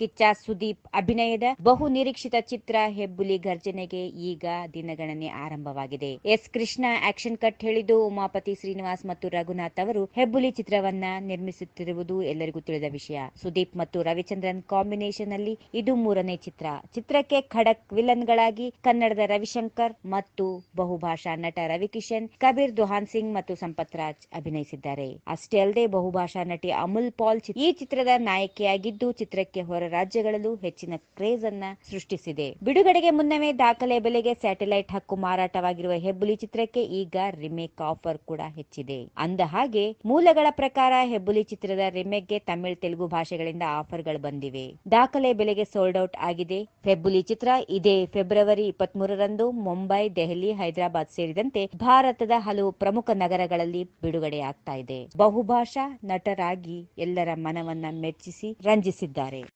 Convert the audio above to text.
ಕಿಚ್ಚ ಸುದೀಪ್ ಅಭಿನಯದ ಬಹು ನಿರೀಕ್ಷಿತ ಚಿತ್ರ ಹೆಬ್ಬುಲಿ ಗರ್ಜನೆಗೆ ಈಗ ದಿನಗಣನೆ ಆರಂಭವಾಗಿದೆ. ಎಸ್ ಕೃಷ್ಣ ಆಕ್ಷನ್ ಕಟ್ ಹೇಳಿದ್ದು ಉಮಾಪತಿ ಶ್ರೀನಿವಾಸ್ ಮತ್ತು ರಘುನಾಥ್ ಅವರು ಹೆಬ್ಬುಲಿ ಚಿತ್ರವನ್ನ ನಿರ್ಮಿಸುತ್ತಿರುವುದು ಎಲ್ಲರಿಗೂ ತಿಳಿದ ವಿಷಯ. ಸುದೀಪ್ ಮತ್ತು ರವಿಚಂದ್ರನ್ ಕಾಂಬಿನೇಷನ್ ಅಲ್ಲಿ ಇದು ಮೂರನೇ ಚಿತ್ರ. ಚಿತ್ರಕ್ಕೆ ಖಡಕ್ ವಿಲನ್ ಗಳಾಗಿ ಕನ್ನಡದ ರವಿಶಂಕರ್ ಮತ್ತು ಬಹುಭಾಷಾ ನಟ ರವಿಕಿಶನ್, ಕಬೀರ್ ದುಹಾನ್ ಸಿಂಗ್ ಮತ್ತು ಸಂಪತ್ ರಾಜ್ ಅಭಿನಯಿಸಿದ್ದಾರೆ. ಅಷ್ಟೇ ಅಲ್ಲದೆ ಬಹುಭಾಷಾ ನಟಿ ಅಮುಲ್ ಪಾಲ್ ಈ ಚಿತ್ರದ ನಾಯಕಿಯಾಗಿದ್ದು ಚಿತ್ರಕ್ಕೆ ಹೊರ ರಾಜ್ಯಗಳಲ್ಲೂ ಹೆಚ್ಚಿನ ಕ್ರೇಜ್ ಅನ್ನ ಸೃಷ್ಟಿಸಿದೆ. ಬಿಡುಗಡೆಗೆ ಮುನ್ನವೇ ದಾಖಲೆ ಬೆಲೆಗೆ ಸ್ಯಾಟಲೈಟ್ ಹಕ್ಕು ಮಾರಾಟವಾಗಿರುವ ಹೆಬ್ಬುಲಿ ಚಿತ್ರಕ್ಕೆ ಈಗ ರಿಮೇಕ್ ಆಫರ್ ಕೂಡ ಹೆಚ್ಚಿದೆ. ಅಂದ ಹಾಗೆ, ಮೂಲಗಳ ಪ್ರಕಾರ ಹೆಬ್ಬುಲಿ ಚಿತ್ರದ ರಿಮೇಕ್ಗೆ ತಮಿಳ್ ತೆಲುಗು ಭಾಷೆಗಳಿಂದ ಆಫರ್ಗಳು ಬಂದಿವೆ. ದಾಖಲೆ ಬೆಲೆಗೆ ಸೋಲ್ಡ್ ಔಟ್ ಆಗಿದೆ. ಹೆಬ್ಬುಲಿ ಚಿತ್ರ ಇದೇ ಫೆಬ್ರವರಿ ಇಪ್ಪತ್ತ್ ಮೂರರಂದು ಮುಂಬೈ, ದೆಹಲಿ, ಹೈದರಾಬಾದ್ ಸೇರಿದಂತೆ ಭಾರತದ ಹಲವು ಪ್ರಮುಖ ನಗರಗಳಲ್ಲಿ ಬಿಡುಗಡೆ ಆಗ್ತಾ ಇದೆ. ಬಹುಭಾಷಾ ನಟರಾಗಿ ಎಲ್ಲರ ಮನವನ್ನ ಮೆಚ್ಚಿಸಿ ರಂಜಿಸಿದ್ದಾರೆ.